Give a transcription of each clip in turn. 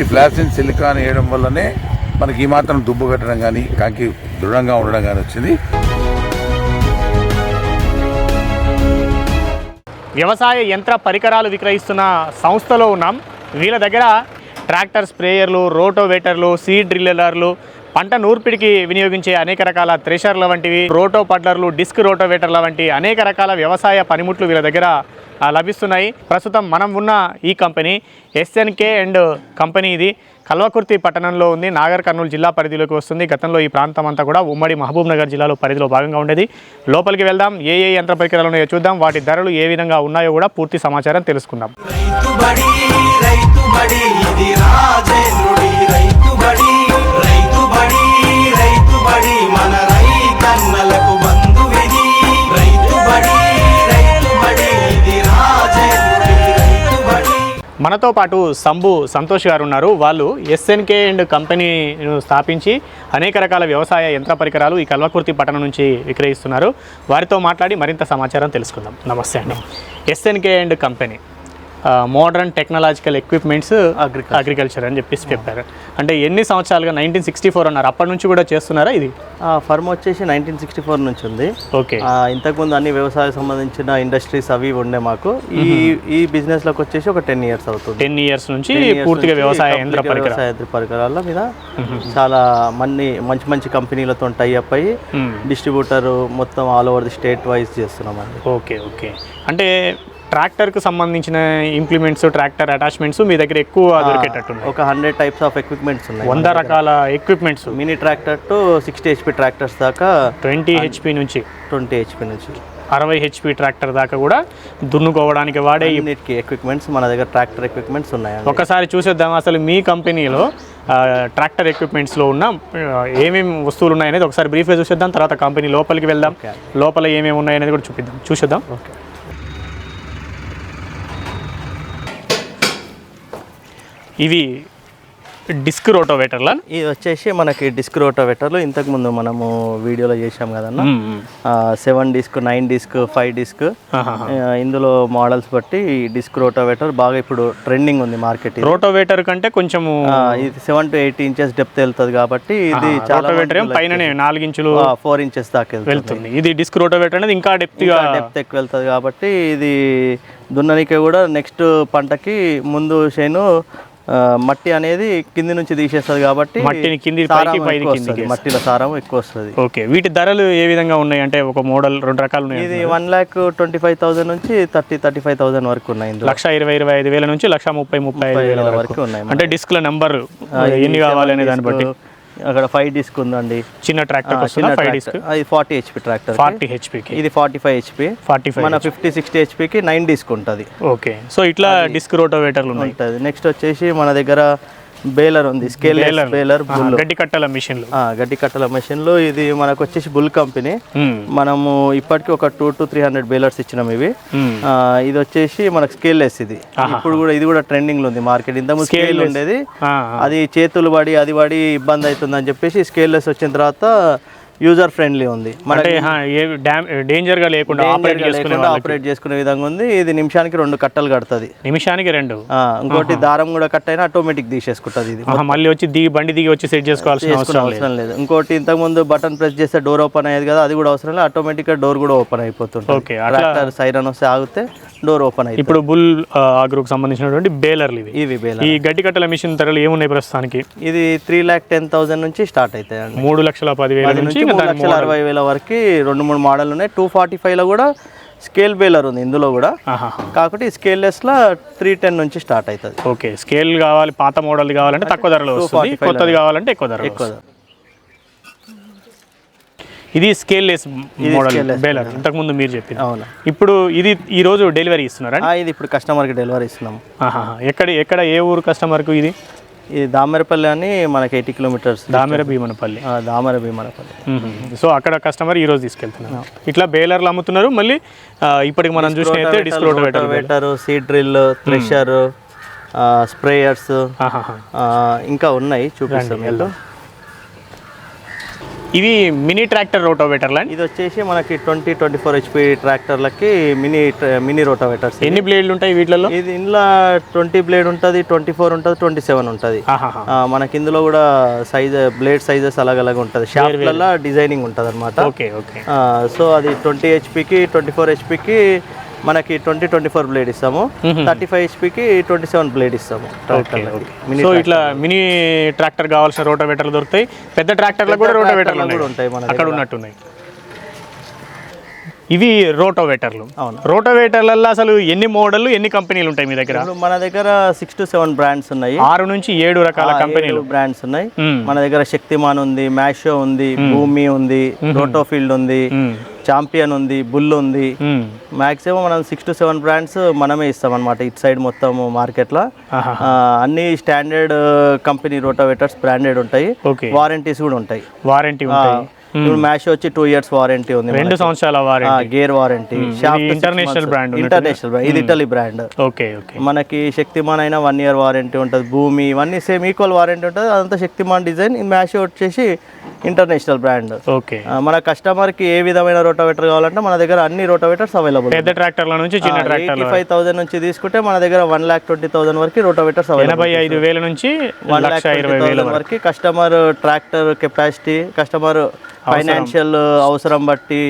ఈ ఫ్లాసిన్ సిలికాన్ వేయడం వల్లనే మనకి ఈ మాత్రం దుబ్బు కట్టడం కానీ కాకి దృఢంగా ఉండడం కానీ వచ్చింది. వ్యవసాయ యంత్ర పరికరాలు విక్రయిస్తున్న సంస్థలో ఉన్నాం. వీళ్ళ దగ్గర ట్రాక్టర్ స్ప్రేయర్లు రోటోవేటర్లు సీడ్ డ్రిల్లర్లు పంట నూర్పిడికి వినియోగించే అనేక రకాల థ్రెషర్ల వంటివి రోటో పడ్లర్లు డిస్క్ రోటోవేటర్ల వంటి అనేక రకాల వ్యవసాయ పనిముట్లు వీళ్ళ దగ్గర లభిస్తున్నాయి. ప్రస్తుతం మనం ఉన్న ఈ కంపెనీ ఎస్ఎన్కే అండ్ కంపెనీ ఇది. కల్వకుర్తి పట్టణంలో ఉంది. నాగర్ కర్నూలు జిల్లా పరిధిలోకి వస్తుంది. గతంలో ఈ ప్రాంతం అంతా కూడా ఉమ్మడి మహబూబ్ నగర్ జిల్లాలో పరిధిలో భాగంగా ఉండేది. లోపలికి వెళ్దాం. ఏ ఏ యంత్ర పరికరాలు ఉన్నాయో చూద్దాం. వాటి ధరలు ఏ విధంగా ఉన్నాయో కూడా పూర్తి సమాచారం తెలుసుకుందాం. మనతో పాటు సంభు సంతోష్ గారు ఉన్నారు. వాళ్ళు ఎస్ఎన్కే అండ్ కంపెనీను స్థాపించి అనేక రకాల వ్యవసాయ యంత్ర పరికరాలు ఈ కల్వకుర్తి పట్టణం నుంచి విక్రయిస్తున్నారు. వారితో మాట్లాడి మరింత సమాచారం తెలుసుకుందాం. నమస్తే అండి. SNK and company modern technological equipments agriculture అని చెప్పేసి చెప్పారు. అంటే ఎన్ని సంవత్సరాలుగా నైన్టీన్ సిక్స్టీ ఫోర్ అన్నారు? అప్పటి నుంచి కూడా చేస్తున్నారా ఇది? ఆ ఫర్మ్ వచ్చేసి నైన్టీన్ సిక్స్టీ ఫోర్ నుంచి ఉంది. ఓకే. ఇంతకుముందు అన్ని వ్యవసాయ సంబంధించిన ఇండస్ట్రీస్ అవి ఉండే మాకు. ఈ ఈ బిజినెస్లోకి వచ్చేసి ఒక టెన్ ఇయర్స్ అవుతుంది. టెన్ ఇయర్స్ నుంచి 10 years పూర్తిగా వ్యవసాయ యంత్ర వ్యవసాయ యంత్ర పరికరాల మీద చాలా మన్ని మంచి మంచి కంపెనీలతో టైఅప్ అయ్యి. డిస్ట్రిబ్యూటర్ మొత్తం all over the state wise చేస్తున్నామండి. Okay okay. అంటే ట్రాక్టర్కు సంబంధించిన ఇంప్లిమెంట్స్ ట్రాక్టర్ అటాచ్మెంట్స్ మీ దగ్గర ఎక్కువ దొరికేటట్టున్నాయి ఒక హండ్రెడ్ టైప్స్ ఆఫ్ ఎక్విప్మెంట్స్ ఉన్నాయి వంద రకాల equipments. Mini tractor to sixty HP tractors దాకా ట్వంటీ హెచ్పి నుంచి. ట్వంటీ హెచ్పి నుంచి. అరవై హెచ్పి ట్రాక్టర్ దాకా కూడా దున్నుకోవడానికి వాడే ఎక్విప్మెంట్స్ మన దగ్గర ట్రాక్టర్ ఎక్విప్మెంట్స్ ఉన్నాయండి. ఒకసారి చూసేద్దాం అసలు మీ కంపెనీలో ట్రాక్టర్ ఎక్విప్మెంట్స్లో ఉన్న ఏమేమి వస్తువులు ఉన్నాయనేది ఒకసారి బ్రీఫ్గా చూసేద్దాం తర్వాత కంపెనీ లోపలికి వెళ్దాం. లోపల ఏమేమి ఉన్నాయనేది కూడా చూపిద్దాం. చూసేద్దాం. ఓకే. ఇవి డిస్క్ రోటోవేటర్లా? ఇది వచ్చేసి మనకి డిస్క్ రోటోవేటర్లు. ఇంతకుముందు మనము వీడియోలో చేసాం కదన్న. Seven disc nine disc five disc. ఇందులో మోడల్స్ బట్టి డిస్క్ రోటోవేటర్ బాగా ఇప్పుడు ట్రెండింగ్ ఉంది మార్కెట్ రోటోవేటర్ కంటే కొంచెము ఆ, ఇది seven to eight inches depth వెళ్తుంది కాబట్టి ఇది చాలా రోటోవేటర్ పైననే నాలుగు ఇంచులు ఫోర్ ఇంచెస్ దాకా వెళ్తుంది. ఇది డిస్క్ రోటోవేటర్ అనేది ఇంకా డెప్త్గా డెప్త్ ఎక్కువ వెళ్తుంది కాబట్టి ఇది దున్ననికి కూడా నెక్స్ట్ పంటకి ముందు చేను మట్టి అనేది కింది నుంచి తీసేస్తుంది కాబట్టి మట్టిని కింది పైకి. మట్టిలో సారం ఎక్కువ వస్తుంది. ఓకే. వీటి ధరలు ఏ విధంగా ఉన్నాయి? అంటే ఒక మోడల్ రెండు రకాలు ఉన్నాయి ఇది one lakh twenty five thousand నుంచి థర్టీ థర్టీ ఫైవ్ థౌసండ్ వరకు ఉన్నాయి లక్ష ఇరవై ఇరవై ఐదు వేల నుంచి లక్ష ముప్పై ముప్పై ఐదు వేల వరకు. ఉన్నాయి అంటే డిస్క్ల నెంబర్ ఎన్ని కావాలి అనే దాన్ని బట్టి? అక్కడ ఫైవ్ డిస్క్ ఉందండి. చిన్న ట్రాక్టర్ చిన్న ఫైవ్. డిస్క్ అది ఫార్టీ హెచ్పి ట్రాక్టర్ ఫార్టీ హెచ్పికి ఇది forty five HP forty five మన ఫిఫ్టీ సిక్స్టీ హెచ్పికి నైన్ డిస్క్ ఉంటుంది. ఓకే సో ఇట్లా డిస్క్ రోటోవేటర్లు ఉంటుంది. నెక్స్ట్ వచ్చేసి మన దగ్గర బేలర్ ఉంది స్కేల్ బేలర్. గడ్డి కట్టల మిషన్లు. గడ్డి కట్టల మెషిన్లు. ఇది మనకు వచ్చేసి బుల్ కంపెనీ. మనము ఇప్పటికి ఒక two to three hundred balers ఇచ్చినాం ఇవి. ఆ, ఇది వచ్చేసి మనకు స్కేల్ లెస్ ఇది. ఇప్పుడు కూడా ఇది కూడా ట్రెండింగ్లో ఉంది మార్కెట్. ఇంతకుముందు స్కేల్ ఉండేది. అది చేతులు పడి అది పడి ఇబ్బంది అవుతుందని చెప్పేసి స్కేల్ లెస్ వచ్చిన తర్వాత యూజర్ ఫ్రెండ్లీ ఉంది. అంటే డేంజర్గా లేకుండా ఆపరేట్ చేసుకునే ఆపరేట్ చేసుకునే విధంగా ఉంది. ఇది నిమిషానికి రెండు కట్టలు కడుతుంది. నిమిషానికి రెండు? ఇంకోటి దారం కూడా కట్ అయినా ఆటోమేటిక్ తీసేసుకుంటుంది ఇది. మళ్ళీ వచ్చి దిగి బండి దిగి వచ్చి సెట్ చేసుకోవాల్సిన అవసరం లేదు. ఇంకోటి ఇంతకు ముందు బటన్ ప్రెస్ చేస్తే డోర్ ఓపెన్ అయ్యేది కదా అది కూడా అవసరం లేదు. ఆటోమేటిక్గా డోర్ కూడా ఓపెన్ అయిపోతుంది ఓకే సైరన్ వస్తే ఆగితే డోర్ ఓపెన్ అవుతుంది ఇప్పుడు బుల్ ఆగ్రూకు సంబంధించినటువంటి బేలర్లు ఇవి. ఇవి బేల ఈ గడ్డి కట్టల మిషన్ ధరలు ఏమున్నాయి ప్రస్తుతానికి? ఇది త్రీ ల్యాక్ టెన్ థౌసండ్ నుంచి స్టార్ట్ అవుతాయండి మూడు లక్షల పదివేల పది నుంచి లక్షల అరవై వేల వరకు రెండు మూడు మోడల్ ఉన్నాయి. టూ ఫార్టీ లో కూడా స్కేల్ బేలర్ ఉంది ఇందులో కూడా. కాకపోతే స్కేల్ లెస్లో త్రీ టెన్ నుంచి స్టార్ట్ అవుతుంది. ఓకే స్కేల్ కావాలి పాత మోడల్ కావాలంటే తక్కువ ధరలో వస్తుంది. కొత్తది కావాలంటే ఎక్కువ ధరలో ఎక్కువ వస్తుంది. ఇది స్కేల్ లెస్ మోడల్ బేలర్. ఇంతకు ముందు మీరు చెప్పింది. అవును. ఇప్పుడు ఇది ఈ రోజు డెలివరీ ఇస్తున్నారా? ఇది ఇప్పుడు కస్టమర్కి డెలివరీ ఇస్తున్నాము. ఆహాహా. ఎక్కడ ఎక్కడ ఏ ఊరు కస్టమర్కు ఇది? ఇది దామెరపల్లి అని మనకి eighty kilometres Damera Bheemanapalli. Damara Bheemanapalli. So అక్కడ కస్టమర్ ఈ రోజు తీసుకెళ్తున్నారు. ఇట్లా బేలర్లు అమ్ముతున్నారు మళ్ళీ ఇప్పటికి మనం చూసిన అయితే disc rotavator rotavator seed drill thresher sprayers. ఇంకా ఉన్నాయి చూపిస్తాం ఇవి మినీ ట్రాక్టర్ రోటోవేటర్లు ఇది వచ్చేసి మనకి ట్వంటీ ట్వంటీ ఫోర్ హెచ్పి ట్రాక్టర్లకి మినీ మినీ రోటావేటర్స్ ఎన్ని బ్లేడ్లు ఉంటాయి వీటిలలో? ఇది ఇందులో ట్వంటీ బ్లేడ్ ఉంటుంది ట్వంటీ ఫోర్ ఉంటుంది. ట్వంటీ సెవెన్ ఉంటుంది మనకి ఇందులో కూడా సైజ్ బ్లేడ్ సైజెస్ అలాగ అలాగ ఉంటుంది షాప్లలో డిజైనింగ్ ఉంటుంది అనమాట ఓకే ఓకే సో అది ట్వంటీ హెచ్పికి ట్వంటీ ఫోర్ హెచ్పికి మనకి ట్వంటీ ట్వంటీ ఫోర్ బ్లేడ్ ఇస్తాము. థర్టీ ఫైవ్ హెచ్పికి ట్వంటీ సెవెన్ బ్లేడ్ ఇస్తాము. సో ఇట్లా మినీ ట్రాక్టర్ కావాల్సిన రోటోవేటర్లు దొరుకుతాయి. పెద్ద ట్రాక్టర్లకు కూడా రోటోవేటర్లు కూడా ఉంటాయి మన అక్కడ ఉన్నట్టున్నాయి. ఇవి రోటోవేటర్లు. అవును. రోటోవేటర్లలో అసలు ఎన్ని మోడల్ ఎన్ని కంపెనీలు ఉంటాయి మీ దగ్గర? మన దగ్గర సిక్స్ టు సెవెన్ బ్రాండ్స్ ఉన్నాయి. ఆరు నుంచి ఏడు రకాల కంపెనీలు. బ్రాండ్స్ ఉన్నాయి. మన దగ్గర శక్తిమాన్ ఉంది మ్యాషో ఉంది భూమి ఉంది రోటోఫీల్డ్ ఉంది. చాంపియన్ ఉంది బుల్ ఉంది. మాక్సిమం మనం సిక్స్ టు సెవెన్ బ్రాండ్స్ మనమే ఇస్తాం అనమాట ఇటు సైడ్ మొత్తం మార్కెట్లో. అన్ని స్టాండర్డ్ కంపెనీ రోటోవేటర్స్ బ్రాండెడ్ ఉంటాయి. వారంటీస్ కూడా ఉంటాయి. వారంటీ ఇప్పుడు మ్యాష్ వచ్చి టూ ఇయర్స్ వారంటీ ఉంది రెండు సంవత్సరాల warranty gear warranty international brand international brand ఇది ఇటలీ బ్రాండ్ ఓకే ఓకే మనకి శక్తిమాన్ అయినా వన్ ఇయర్ వారంటీ ఉంటుంది. భూమి ఇవన్నీ సేమ్ ఈక్వల్ వారంటీ ఉంటుంది. అదంతా శక్తిమాన్ డిజైన్ మ్యాష్ వచ్చేసి ఇంటర్నేషనల్ బ్రాండ్ ఓకే మన కస్టమర్కి ఏ విధమైన రోటోవేటర్ కావాలంటే మన దగ్గర అన్ని రోటోవేటర్స్ అవైలబుల్ పెద్ద ట్రాక్టర్ల నుంచి చిన్న ఎయిటీ ట్రాక్టర్లు ఫైవ్ థౌసండ్ నుంచి తీసుకుంటే మన దగ్గర వన్ ల్యాక్ ట్వంటీ థౌసండ్ వరకు రోటోవేటర్స్ అవైలబుల్ ఎనభై ఐదు వేల నుంచి వన్ ల్యాక్ ఇరవై వేల వరకు. Customer tractor capacity customer financial అవసరం బట్టి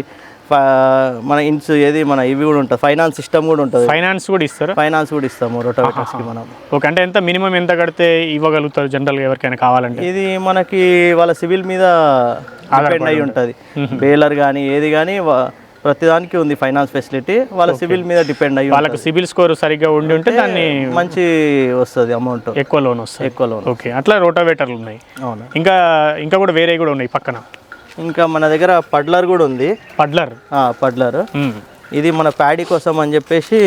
మన ఇన్స్ ఏది మన ఇవి కూడా ఉంటుంది. ఫైనాన్స్ సిస్టమ్ కూడా ఉంటుంది. ఫైనాన్స్ కూడా ఇస్తారా? ఫైనాన్స్ కూడా ఇస్తాము రోటోవేటర్స్కి మనం ఓకే అంటే ఎంత మినిమం ఎంత కడితే ఇవ్వగలుగుతారు జనరల్గా ఎవరికైనా కావాలంటే? ఇది మనకి వాళ్ళ సివిల్ మీద డిపెండ్ అయి ఉంటుంది. బేలర్ కానీ ఏది కానీ ప్రతిదానికి ఉంది ఫైనాన్స్ ఫెసిలిటీ. వాళ్ళ సివిల్ మీద డిపెండ్ అయ్యి వాళ్ళకి సిబిల్ స్కోర్ సరిగ్గా ఉండి ఉంటే దాన్ని. మంచి వస్తుంది అమౌంట్. ఎక్కువ లోన్ వస్తుంది. ఎక్కువ లోన్ ఓకే అట్లా రోటోవేటర్లు ఉన్నాయి. అవును. ఇంకా ఇంకా కూడా వేరే కూడా ఉన్నాయి పక్కన. ఇంకా మన దగ్గర పడ్లర్ కూడా ఉంది. పడ్లర్? ఆ, పడ్లర్. ఇది మన ప్యాడీ కోసం అని చెప్పేసి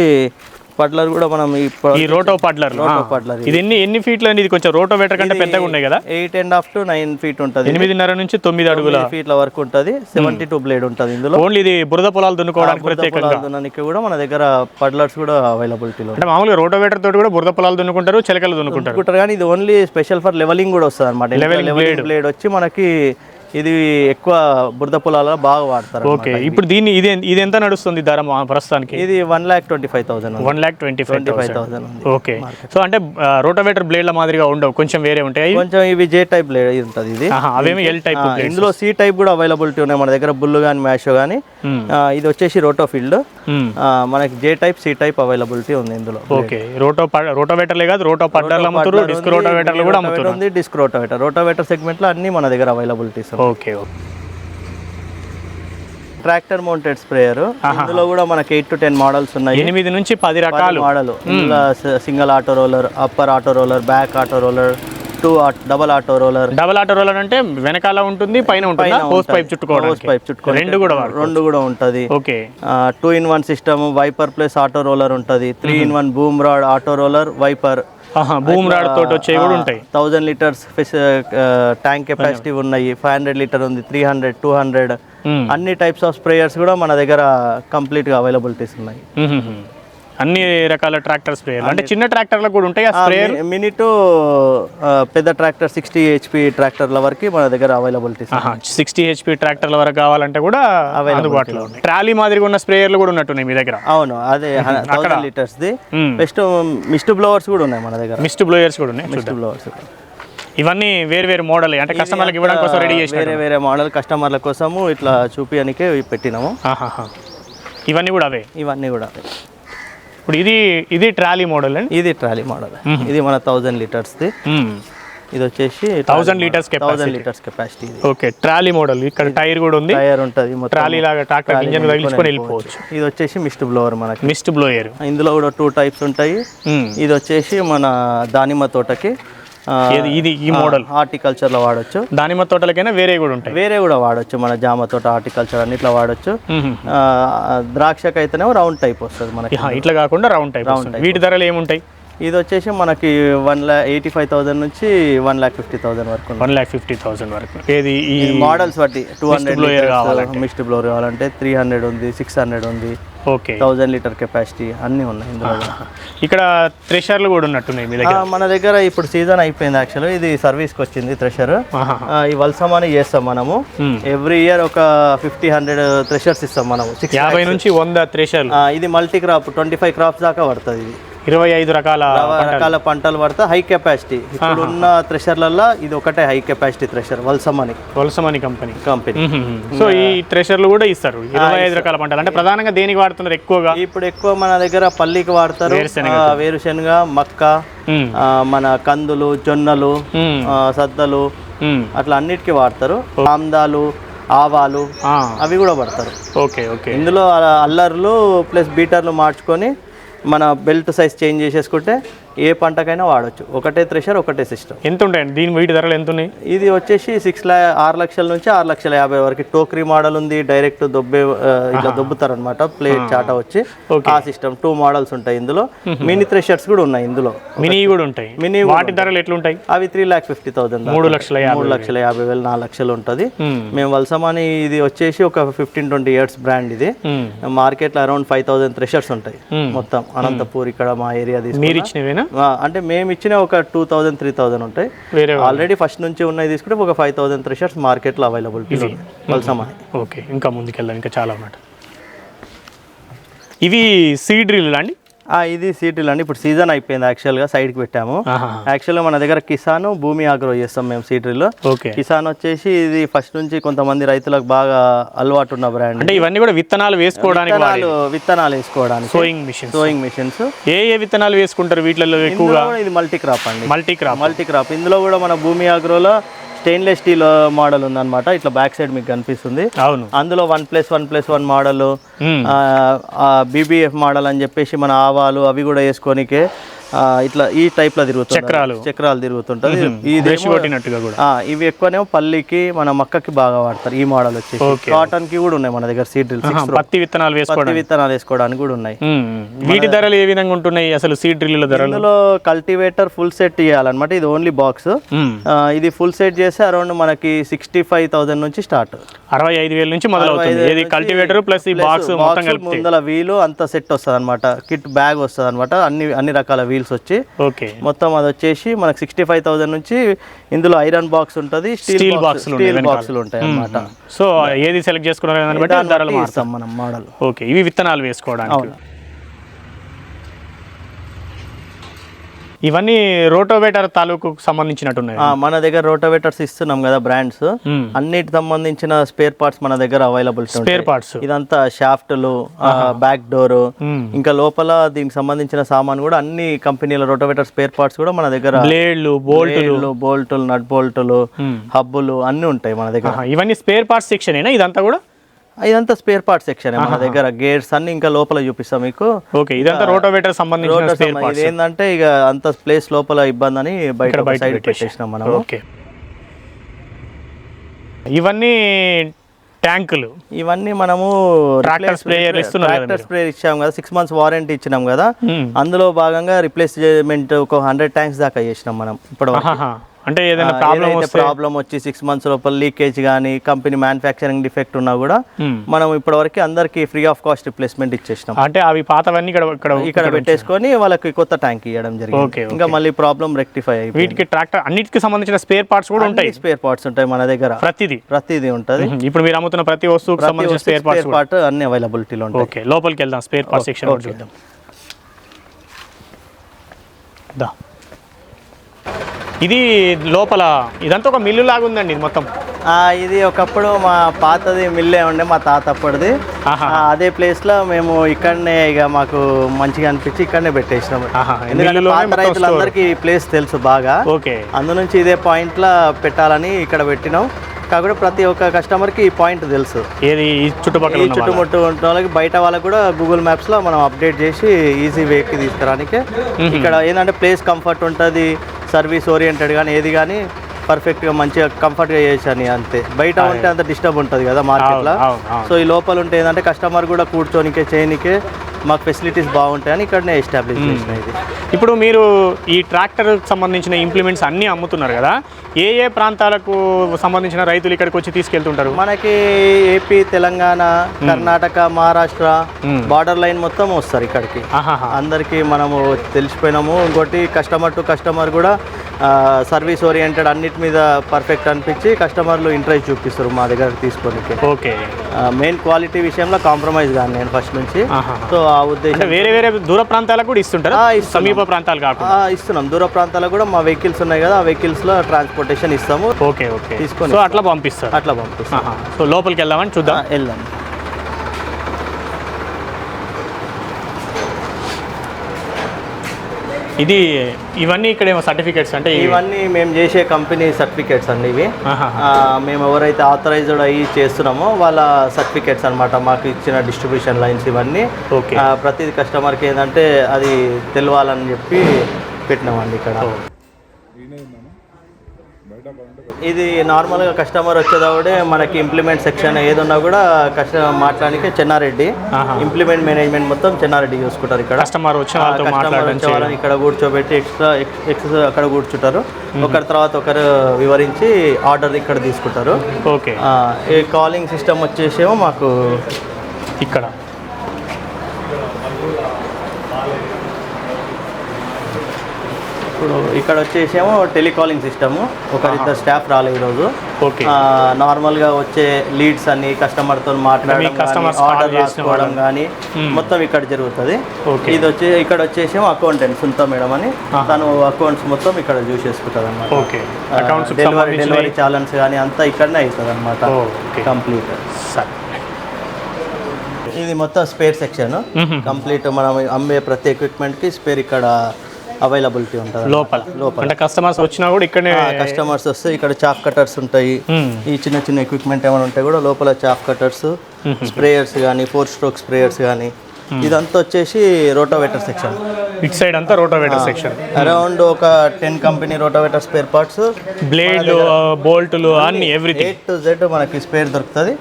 పడ్లర్ కూడా మనం ఈ రోటో పడ్లర్. పడ్లర్ ఇది. ఎన్ని ఎన్ని ఫీట్లు అండి? ఇది కొంచెం రోటోవేటర్ కంటే పెద్దగా ఉన్నాయి కదా? Eight and half to nine feet ఉంటుంది. ఎనిమిదిన్నర నుంచి తొమ్మిది అడుగుల. ఫీట్ల వరకు ఉంటుంది. సెవెంటీ టూ బ్లేడ్ ఉంటుంది ఇందులో. ఓన్లీ ఇది బురద పొలాలు దున్నుకోవడానికి ప్రత్యేకంగా? దున్నడానికి కూడా మన దగ్గర పడ్లర్స్ కూడా అవైలబిలిటీలో అంటే మామూలుగా రోటోవేటర్ తోటి కూడా బురద పొలాలు దున్నుకుంటారు చిలకలు దున్నుకుంటారు. కానీ ఇది ఓన్లీ స్పెషల్ ఫర్ లెవెలింగ్ కూడా వస్తుంది అనమాట లెవెలింగ్ బ్లేడ్ వచ్చి మనకి ఇది ఎక్కువ బురద పొలాలలో బాగా వాడతారు ఓకే ఇప్పుడు దీన్ని ఇది ఇది ఎంత నడుస్తుంది ధర ప్రస్తుతానికి? ఇది one lakh twenty five thousand one lakh twenty five five thousand. Okay so అంటే రోటోవేటర్ బ్లేడ్ల మాదిరిగా ఉండవు కొంచెం వేరే ఉంటాయి? కొంచెం ఇవి జే టైప్ బ్లేడ్ ఉంటుంది ఇది. అవేమి ఎల్ టైప్ ఇందులో సి టైప్ కూడా అవైలబిలిటీ ఉన్నాయి మన దగ్గర బుల్ కానీ మ్యాషో కానీ ఇది వచ్చేసి రోటో ఫీల్డ్. మనకి J type C type availability ఉంది ఇందులో. ఓకే రోటో రోటోవేటర్లే కాదు రోటో పడ్డర్లు అమ్ముతారు డిస్క్ రోటోవేటర్లు కూడా అమ్ముతారు ఉంది డిస్క్ రోటోవేటర్. రోటోవేటర్ సెగ్మెంట్లో అన్ని మన దగ్గర availabilities okay tractor mounted sprayer ఇందులో కూడా మనకి ఎయిట్ టు టెన్ మోడల్స్ ఉన్నాయి. ఎనిమిది నుంచి పది రకాలు. Model single auto roller upper auto roller back auto roller two double auto roller double auto roller అంటే వెనకాల ఉంటుంది పైన ఉంటుంది? హోస్ పైప్ హోస్ చుట్టుకోవడానికి. పైప్ చుట్టుకో రెండు కూడా రెండు కూడా ఉంటది. Okay. Two in one system wiper plus auto roller ఉంటుంది. Three in one boom rod auto roller wiper ఆహా భూమి రాడ్ తోటి వచ్చేవి కూడా ఉంటాయి థౌజండ్ లీటర్స్ ట్యాంక్ కెపాసిటీ ఉన్నాయి ఫైవ్ హండ్రెడ్ లీటర్ ఉంది త్రీ హండ్రెడ్ టూ హండ్రెడ్. అన్ని టైప్స్ ఆఫ్ స్ప్రేయర్స్ కూడా మన దగ్గర కంప్లీట్గా అవైలబిలిటీస్ ఉన్నాయి. అన్ని రకాల ట్రాక్టర్ స్ప్రేయర్ అంటే చిన్న ట్రాక్టర్లకు కూడా ఉంటాయి ఆ స్ప్రేయర్ మినీ టు పెద్ద ట్రాక్టర్ సిక్స్టీ హెచ్పి ట్రాక్టర్ల వరకు మన దగ్గర అవైలబిలిటీస్ సిక్స్టీ హెచ్పి ట్రాక్టర్ల వరకు కావాలంటే కూడా అందుబాటులో ఉన్నాయి. ట్రాలీ మాదిరిగా ఉన్న స్ప్రేయర్లు కూడా ఉన్నట్టున్నాయి మీ దగ్గర? అవును అదే థౌసండ్ లీటర్స్ది మ్మ్. నెక్స్ట్ మిస్ట్ బ్లోవర్స్ కూడా ఉన్నాయి మన దగ్గర. మిస్ట్ బ్లోయర్స్ కూడా ఉన్నాయి మిస్ట్ బ్లోవర్స్ ఇవన్నీ వేరు వేరు మోడల్ అంటే కస్టమర్లకు ఇవ్వడం కోసం రెడీ చేసిన వేరే వేరే మోడల్ కస్టమర్ల కోసము ఇట్లా చూపియానికే పెట్టినాము. ఇవన్నీ కూడా అవే? ఇవన్నీ కూడా ఇప్పుడు ఇది ఇది ట్రాలీ మోడల్ అండి? ఇది ట్రాలీ మోడల్. ఇది మన థౌజండ్ లీటర్స్ది. ఇది వచ్చేసి thousand litres thousand litres capacity okay trolley model. ఇక్కడ టైర్ కూడా ఉంది. టైర్ ఉంటుంది ట్రాలీ లాగా ట్రాక్టర్ ఇంజన్ తగిలించుకొని వెళ్ళిపోవచ్చు. ఇది వచ్చేసి మిస్ట్ బ్లోవర్ మనకి. Mist blower. ఇందులో కూడా టూ టైప్స్ ఉంటాయి. ఇది వచ్చేసి మన దానిమ్మ తోటకి ఇది ఇది ఈ మోడల్ హార్టికల్చర్లో వాడొచ్చు. దానిమ్మ తోటలకైనా వేరే కూడా ఉంటాయి. వేరే కూడా వాడొచ్చు. మన జామ తోట హార్టికల్చర్ అన్నిట్లో వాడొచ్చు. మ్మ్. ఆ, ద్రాక్షకి అయితేనేమో రౌండ్ టైప్ వస్తుంది మనకి. ఇట్లా కాకుండా రౌండ్ టైప్ వీటి ధరలు ఏముంటాయి? ఇది వచ్చేసి మనకి one lakh eighty five thousand నుంచి వన్ ల్యాక్ ఫిఫ్టీ థౌసండ్ వరకు. వన్ ల్యాక్ ఫిఫ్టీ థౌసండ్ వరకు. ఏది? ఈ మోడల్స్ బట్టి టూ హండ్రెడ్ మిస్ట్ బ్లోర్ కావాలంటే. త్రీ హండ్రెడ్ ఉంది సిక్స్ హండ్రెడ్ ఉంది. ఓకే. థౌజండ్ లీటర్ కెపాసిటీ అన్నీ ఉన్నాయి ఇందులో. ఇక్కడ థ్రెషర్లు కూడా ఉన్నట్టున్నాయి మీ దగ్గర? మన దగ్గర ఇప్పుడు సీజన్ అయిపోయింది యాక్చువల్ ఇది సర్వీస్కి వచ్చింది థ్రెషర్. ఈ వలసమని చేస్తాం మనము. ఎవ్రీ ఇయర్ ఒక ఫిఫ్టీ హండ్రెడ్ థ్రెషర్స్ ఇస్తాం మనము. యాభై నుంచి వంద థ్రెషర్లు ఇది multi crop twenty five crops దాకా పడుతుంది ఇది. ఇరవై ఐదు రకాల రకాల పంటలు పడితే హై కెపాసిటీ ఇప్పుడు ఉన్న థ్రెషర్లలో ఇది ఒకటే high capacity thresher Valasamani. Valasamani company. Company. So ఈ థ్రెషర్లు కూడా ఇస్తారు. ఇరవై ఐదు రకాల పంటలు. అంటే ప్రధానంగా దేనికి వాడుతున్నారు ఎక్కువగా? ఇప్పుడు ఎక్కువ మన దగ్గర పల్లికి వాడతారు. వేరుశెనగ. మక్క మన కందులు జొన్నలు సద్దలు. అట్లా అన్నిటికీ వాడతారు. ఆమ్దాలు ఆవాలు అవి కూడా పడతారు ఓకే ఓకే. ఇందులో అలా అల్లర్లు ప్లస్ బీటర్లు మార్చుకొని మన బెల్ట్ సైజ్ చేంజ్ చేసేసుకుంటే ఏ పంటకైనా వాడొచ్చు. ఒకటే థ్రెషర్ ఒకటే సిస్టమ్ ఎంత ఉంటాయండి దీని వీటి ధరలు ఎంత ఉన్నాయి ఇది వచ్చేసి సిక్స్ లా ఆరు లక్షల నుంచి ఆరు లక్షల యాభై వరకు. టోక్రీ మోడల్ ఉంది డైరెక్ట్ దొబ్బే ఆ, ఇట్లా దొబ్బుతారు అనమాట ప్లేట్ చాట వచ్చి. ఆ సిస్టమ్ టూ మోడల్స్ ఉంటాయి ఇందులో. మినీ థ్రెషర్స్ కూడా ఉన్నాయి ఇందులో. మినీ కూడా ఉంటాయి. మినీ వాటి ధరలు ఎట్లుంటాయి? అవి త్రీ ల్యాక్ ఫిఫ్టీ థౌసండ్ మూడు లక్షల మూడు లక్షల యాభై వేలు నాలుగు లక్షలు ఉంటుంది. మ్మ్. వలసమాని ఇది వచ్చేసి ఒక ఫిఫ్టీన్ ట్వంటీ ఇయర్స్ బ్రాండ్ ఇది. మ్మ్. మార్కెట్లో అరౌండ్ ఫైవ్ థౌసండ్ థ్రెషర్స్ ఉంటాయి మొత్తం. అనంతపూర్ ఇక్కడ మా ఏరియా తీసుకున్న. అంటే మేము ఇచ్చిన ఒక టూ థౌజండ్ త్రీ థౌజండ్ ఉంటాయి. వేరే ఆల్రెడీ ఫస్ట్ నుంచి ఉన్నాయి తీసుకుంటే ఒక ఫైవ్ థౌసండ్ థ్రెషర్స్ మార్కెట్లో అవైలబిలిటీ వలసమాని ఓకే ఇంకా ముందుకెళ్దాం ఇంకా చాలా ఉన్నట్టు ఇవి సీడ్ డ్రిల్ అండి? ఇది సీట్లు అండి. ఇప్పుడు సీజన్ అయిపోయింది యాక్చువల్గా సైడ్కి పెట్టాము. ఆహా. యాక్చువల్గా మన దగ్గర కిసాన్ భూమి ఆగ్రో చేస్తాం మేము సీట్రీలో ఓకే. కిసాన్ వచ్చేసి ఇది ఫస్ట్ నుంచి కొంతమంది రైతులకు బాగా అలవాటు ఉన్న బ్రాండ్ అంటే ఇవన్నీ కూడా విత్తనాలు వేసుకోవడానికి విత్తనాలు విత్తనాలు వేసుకోవడానికి. సోయింగ్ మిషన్ సోయింగ్ మిషన్స్ ఏ ఏ విత్తనాలు వేసుకుంటారు వీటిలలో ఎక్కువగా? ఇది మల్టీ క్రాప్ అండి. మల్టీ క్రాప్ మల్టీ క్రాప్ ఇందులో కూడా మన భూమి ఆగ్రోలో స్టెయిన్లెస్ స్టీల్ మోడల్ ఉందన్నమాట. ఇట్లా బ్యాక్ సైడ్ మీకు కనిపిస్తుంది. అవును. అందులో one plus one plus one model. BBF model అని చెప్పేసి మన ఆవాలు అవి కూడా వేసుకోనికే ఇట్లా ఈ టైప్లో తిరుగుతుంది చక్రాలు. చక్రాలు తిరుగుతుంటది. ఇవి ఎక్కువనేమో పల్లికి మన మక్కకి బాగా వాడతారు. ఈ మోడల్ వచ్చేసి. కాటన్కి కూడా ఉన్నాయి మన దగ్గర సీడ్ డ్రిల్ పత్తి విత్తనాలు వేసుకోవడం పత్తి విత్తనాలు వేసుకోవడానికి కూడా ఉన్నాయి. వీటి ధరలు ఏ విధంగా ఉంటున్నాయి అసలు సీడ్ డ్రిల్ ధరలు? ఇందులో కల్టివేటర్ ఫుల్ సెట్ చేయాలన్నమాట ఇది ఓన్లీ బాక్స్. ఇది ఫుల్ సెట్ చేస్తే అరౌండ్ మనకి సిక్స్టీ ఫైవ్ థౌసండ్ నుంచి స్టార్ట్ అరవై ఐదు వేల నుంచి మొదలవుతుంది. కల్టివేటర్ ప్లస్ ఈ బాక్స్ మొత్తం కలిపి ముందల వీలు అంత సెట్ వస్తుంది అనమాట కిట్ బ్యాగ్ వస్తుంది అనమాట అన్ని అన్ని రకాల వీల్స్ వచ్చి ఓకే. మొత్తం అది వచ్చేసి మనకి సిక్స్టీ ఫైవ్ థౌసండ్ నుంచి ఇందులో ఐరన్ బాక్స్ ఉంటుంది స్టీల్ బాక్సులు స్టీల్ బాక్సులు ఉంటాయి అన్నమాట. సో ఏది సెలెక్ట్ చేసుకున్నారు మనం మోడల్ ఓకే ఇవి విత్తనాలు వేసుకోవడానికి. ఇవన్నీ రోటోవేటర్ తాలూకు సంబంధించినట్టున్నాయి. మన దగ్గర రోటోవేటర్స్ ఇస్తున్నాం కదా బ్రాండ్స్. అన్నిటి సంబంధించిన స్పేర్ పార్ట్స్ మన దగ్గర అవైలబుల్ స్పేర్ పార్ట్స్. ఇదంతా షాఫ్ట్లు బ్యాక్ డోర్. ఇంకా లోపల దీనికి సంబంధించిన సామాన్ కూడా అన్ని కంపెనీల రోటోవేటర్ స్పేర్ పార్ట్స్ కూడా మన దగ్గర బ్లేడ్లు బోల్టులు. బోల్టులు నట్ బోల్టులు హబ్బులు అన్ని ఉంటాయి మన దగ్గర. ఇవన్నీ స్పేర్ పార్ట్స్ సెక్షన్ ఏనా ఇదంతా కూడా? ఇదంతా స్పేర్ పార్ట్ సెక్షన్ మన దగ్గర. గేట్స్ అన్ని ఇంకా లోపల చూపిస్తాం మీకు. ఓకే ఇదంతా రోటోవేటర్ సంబంధించిన ఏంటంటే ఇక అంత ప్లేస్ లోపల ఇబ్బంది అని బయట సైడ్ పెట్టేసి. పెట్టేసినాం మనం ఓకే ఇవన్నీ ట్యాంకులు. ఇవన్నీ మనము ట్రాక్టర్ స్ప్రేయర్ ట్రాక్టర్ స్ప్రే ఇచ్చాం కదా సిక్స్ మంత్స్ వారంటీ ఇచ్చినాం కదా. మ్మ్. అందులో భాగంగా రిప్లేస్మెంట్ ఒక హండ్రెడ్ ట్యాంక్స్ దాకా చేసినాం మనం ఇప్పుడు. అంటే ఏదైనా ప్రాబ్లం ప్రాబ్లం వచ్చి సిక్స్ మంత్స్ లోపల లీకేజ్ కానీ కంపెనీ మ్యానుఫ్యాక్చరింగ్ డిఫెక్ట్ ఉన్నా కూడా మ్మ్. మనం ఇప్పటివరకు అందరికి ఫ్రీ ఆఫ్ కాస్ట్ రిప్లేస్మెంట్ ఇచ్చేసినాం. అంటే అవి పాతవన్నీ ఇక్కడ ఇక్కడ ఇక్కడ పెట్టేసుకొని వాళ్ళకి కొత్త ట్యాంక్ ఇవ్వడం జరిగింది. ఇంకా మళ్ళీ ప్రాబ్లం రెక్టిఫై అయిపోయింది. వీటికి ట్రాక్టర్ అన్నిటికి సంబంధించిన స్పేర్ పార్ట్స్ కూడా ఉంటాయి. స్పేర్ పార్ట్స్ ఉంటాయి మన దగ్గర. ప్రతిదీ. ప్రతిదీ ఉంటుంది. ఇప్పుడు మీరు అమ్ముతున్న ప్రతి వస్తువుకి సంబంధించిన స్పేర్ పార్ట్స్ పార్ట్ అన్ని అవైలబిలిటీలో ఉంటాయి. ఓకే లోపలికి వెళ్దాం స్పేర్ పార్ట్ సెక్షన్. చూద్దాం. దా. ఇది లోపల ఇదంతా ఒక మిల్లు లాగా ఉందండి ఇది మొత్తం. ఇది ఒకప్పుడు మా పాతది మిల్లే ఉండే మా తాత అప్పటిది. అదే ప్లేస్లో మేము ఇక్కడనే ఇక మాకు మంచిగా అనిపించి ఇక్కడనే పెట్టేసినాం ఆహా. ఎందుకంటే పాత రైతులందరికీ ఈ ప్లేస్ తెలుసు బాగా. ఓకే. అందు నుంచి ఇదే పాయింట్లో పెట్టాలని ఇక్కడ పెట్టినాం. కాకపోతే ప్రతి ఒక్క కస్టమర్కి ఈ పాయింట్ తెలుసు. ఏది? ఈ చుట్టుపక్కల? చుట్టుముట్టు వాళ్ళకి బయట వాళ్ళకి కూడా గూగుల్ మ్యాప్స్లో మనం అప్డేట్ చేసి ఈజీ వేకి తీసుకురానికి ఇక్కడ ఏంటంటే ప్లేస్ కంఫర్ట్ ఉంటుంది. సర్వీస్ ఓరియంటెడ్ కానీ ఏది కానీ పర్ఫెక్ట్గా మంచిగా కంఫర్ట్గా చేసాను అంతే. బయట ఉంటే అంత డిస్టర్బ్ ఉంటుంది కదా మార్కెట్లో అవును, అవును. సో ఈ లోపల ఉంటే ఏంటంటే కస్టమర్ కూడా కూర్చోనికే చేయనికే మాకు ఫెసిలిటీస్ బాగుంటాయని ఇక్కడనే ఎస్టాబ్లిష్ చేసిన ఇది. ఇప్పుడు మీరు ఈ ట్రాక్టర్ సంబంధించిన ఇంప్లిమెంట్స్ అన్నీ అమ్ముతున్నారు కదా ఏ ఏ ప్రాంతాలకు సంబంధించిన రైతులు ఇక్కడికి వచ్చి తీసుకెళ్తుంటారు? మనకి AP Telangana Karnataka Maharashtra border line మొత్తం వస్తారు ఇక్కడికి. అందరికీ మనము తెలిసిపోయినాము. ఇంకోటి కస్టమర్ టు కస్టమర్ కూడా సర్వీస్ ఓరియంటెడ్ అన్నిటి మీద పర్ఫెక్ట్ అనిపించి కస్టమర్లు ఇంట్రెస్ట్ చూపిస్తారు మా దగ్గర తీసుకోనికి. ఓకే. మెయిన్ క్వాలిటీ విషయంలో కాంప్రమైజ్ కాను నేను ఫస్ట్ నుంచి. సో ఆ ఉద్దేశం వేరే వేరే దూర ప్రాంతాలకు కూడా ఇస్తుంటారా. సమీప ప్రాంతాలు కాకుండా? ఇస్తున్నాం. దూర ప్రాంతాలకు కూడా మా వెహికల్స్ ఉన్నాయి కదా ఆ వెహికల్స్లో ట్రాన్స్పోర్టేషన్ ఇస్తాము. Okay okay. తీసుకొని సో అట్లా పంపిస్తారు. అట్లా పంపిస్తాం. సో లోపలికి వెళ్దామని చూద్దాం. వెళ్దాం. ఇది ఇవన్నీ ఇక్కడ ఏమో సర్టిఫికేట్స్ అంటే ఇవి- ఇవన్నీ మేము చేసే కంపెనీ సర్టిఫికేట్స్ అండి ఇవి. మేము ఎవరైతే ఆథరైజ్డ్ అయ్యి చేస్తున్నామో వాళ్ళ సర్టిఫికేట్స్ అన్నమాట మాకు ఇచ్చిన డిస్ట్రిబ్యూషన్ లైన్స్ ఇవన్నీ. ఓకే ఆ, ప్రతి కస్టమర్కి ఏంటంటే అది తెలియాలని చెప్పి పెట్టినామండి ఇక్కడ. ఇది నార్మల్గా కస్టమర్ వచ్చేదాడే మనకి ఇంప్లిమెంట్ సెక్షన్ ఏదున్నా కూడా కస్టమర్ మాట్లాడానికి చెన్నారెడ్డి. ఇంప్లిమెంట్ మేనేజ్మెంట్ మొత్తం చెన్నారెడ్డి చూసుకుంటారు ఇక్కడ. కస్టమర్ వచ్చే వాళ్ళని ఇక్కడ కూర్చోబెట్టి ఎక్స్ట్రా ఎక్స్ అక్కడ కూర్చుంటారు. ఒకరి తర్వాత ఒకరు వివరించి ఆర్డర్ ఇక్కడ తీసుకుంటారు. ఓకే. ఈ కాలింగ్ సిస్టమ్ వచ్చేసేమో మాకు ఇక్కడ. ఇప్పుడు ఇక్కడ వచ్చేసేమో టెలికాలింగ్ సిస్టమ్ ఒకరిద్దరు స్టాఫ్ రాలే ఈరోజు. నార్మల్గా వచ్చే లీడ్స్ అన్ని కస్టమర్తో మాట్లాడడం ఆర్డర్. కానీ మొత్తం ఇక్కడ జరుగుతుంది. ఇది వచ్చి ఇక్కడ వచ్చేసేమో అకౌంటెంట్ సుంత మేడం అని. తను అకౌంట్స్ మొత్తం ఇక్కడ చూసేసుకుంటుంది అనమాట డెలివరీ డెలివరీ ఛాలెంజ్ కానీ అంతా ఇక్కడనే అవుతుంది అనమాట కంప్లీట్ సరే. ఇది మొత్తం స్పేర్ సెక్షన్ కంప్లీట్ మనం అమ్మే ప్రతి ఎక్విప్మెంట్కి స్పేర్ ఇక్కడ అవైలబిలిటీ ఉంటుంది. లోపల. లోపల. అంటే కస్టమర్స్ వచ్చినా కూడా ఇక్కడనే కస్టమర్స్ వస్తే ఇక్కడ చాఫ్ కటర్స్ ఉంటాయి. ఈ చిన్న చిన్న ఎక్విప్మెంట్ ఏమైనా ఉంటాయి కూడా లోపల చాఫ్ కటర్స్ స్ప్రేయర్స్ కానీ ఫోర్ స్ట్రోక్ స్ప్రేయర్స్ కానీ ఇదంతా వచ్చేసి రోటోవేటర్ సెక్షన్ ఇట్ సైడ్ అంతా రోటోవేటర్ సెక్షన్ అరౌండ్ ఒక ten company rotavator spare parts బ్లేడ్లు బోల్టులు అన్ని ఎవ్రీథింగ్ ఎయిట్ టు జెడ్ మనకి స్పేర్ దొరుకుతుంది.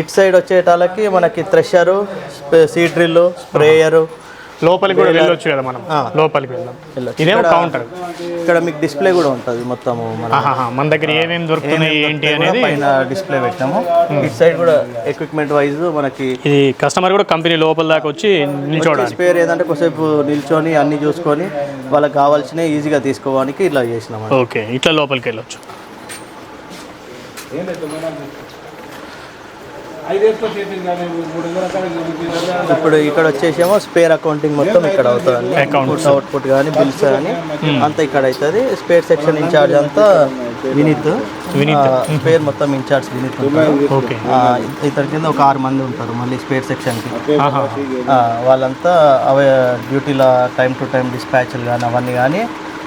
ఇట్ సైడ్ వచ్చేటాలకి మనకి థ్రెషరు సీడ్ డ్రిల్ స్ప్రేయరు లోపలికి కూడా వెళ్ళొచ్చు కదా మనం. లోపలికి వెళ్దాం. ఇదేమో ఇక్కడ- కౌంటర్ ఇక్కడ మీకు డిస్ప్లే కూడా ఉంటుంది మొత్తము మన దగ్గర ఏమేమి దొరుకుతున్నాయి ఏంటి అనేది పైన డిస్ప్లే పెట్టాము. ఇట్ సైడ్ కూడా ఎక్విప్మెంట్ వైజ్ మనకి ఇది కస్టమర్ కూడా కంపెనీ లోపల దాకా వచ్చి నిల్చోడానికి స్పేర్ ఏదంటే కొద్దిసేపు నిల్చొని అన్ని చూసుకొని వాళ్ళకి కావాల్సినవి ఈజీగా తీసుకోవడానికి ఇలా చేసినాం ఓకే ఇట్లా లోపలికి వెళ్ళొచ్చు. ఇప్పుడు ఇక్కడ వచ్చేసేమో స్పేర్ అకౌంటింగ్ మొత్తం ఇక్కడ అవుతుంది? Accounts. అవుట్పుట్ కానీ బిల్స్ కానీ అంతా ఇక్కడ అవుతుంది. స్పేర్ సెక్షన్ ఇన్ఛార్జ్ అంతా వినీత్. వినీత్. స్పేర్ మొత్తం ఇన్ఛార్జ్ వినీత్ ఉంటారు. ఓకే ఆ, ఇతని కింద ఒక ఆరు మంది ఉంటారు మళ్ళీ స్పేర్ సెక్షన్కి వాళ్ళంతా అవే డ్యూటీల టైం టు టైం డిస్పాచ్లు కానీ అవన్నీ కానీ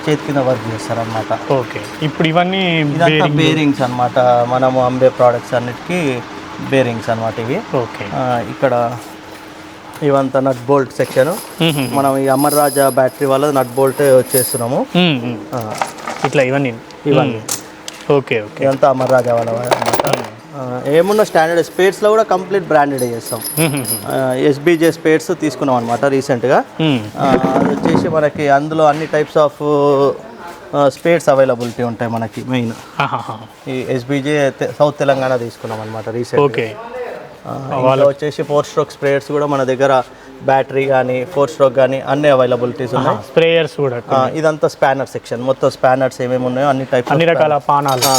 చేతి కింద వర్క్ చేస్తారు అనమాట ఓకే ఇప్పుడు ఇవన్నీ బేరింగ్స్ అన్నమాట. మనము అమ్మే ప్రోడక్ట్స్ అన్నిటికీ బేరింగ్స్ అన్నమాట ఇవి. ఓకే. ఇక్కడ ఇవంతా నట్ బోల్ట్ సెక్షన్. మనం ఈ అమర్ రాజా బ్యాటరీ వల్ల నట్ బోల్ట్ వచ్చేస్తున్నాము ఇట్లా ఇవన్నీ? ఇవన్నీ. Okay okay. ఇదంతా అమర్ రాజా వాళ్ళ ఏమున్న స్టాండర్డ్ స్పేర్స్లో కూడా కంప్లీట్ బ్రాండెడ్ చేస్తాం. ఎస్బీజే స్పేర్స్ తీసుకున్నాం అనమాట రీసెంట్గా. అది వచ్చేసి మనకి అందులో అన్ని టైప్స్ ఆఫ్ స్పేర్స్ అవైలబిలిటీ ఉంటాయి మనకి మెయిన్. ఈ ఎస్బీజే సౌత్ తెలంగాణ తీసుకున్నాం అనమాట రీసెంట్ ఓకే. వచ్చేసి ఫోర్ స్ట్రోక్ స్ప్రేయర్స్ కూడా మన దగ్గర బ్యాటరీ కానీ ఫోర్ స్ట్రోక్ కానీ అన్ని అవైలబిలిటీస్ ఉన్నాయి. స్ప్రేయర్స్ కూడా ఇదంతా స్పానర్ సెక్షన్ మొత్తం స్పానర్స్ ఏమేమి ఉన్నాయో అన్ని టైప్స్ అన్ని రకాల పానాలు.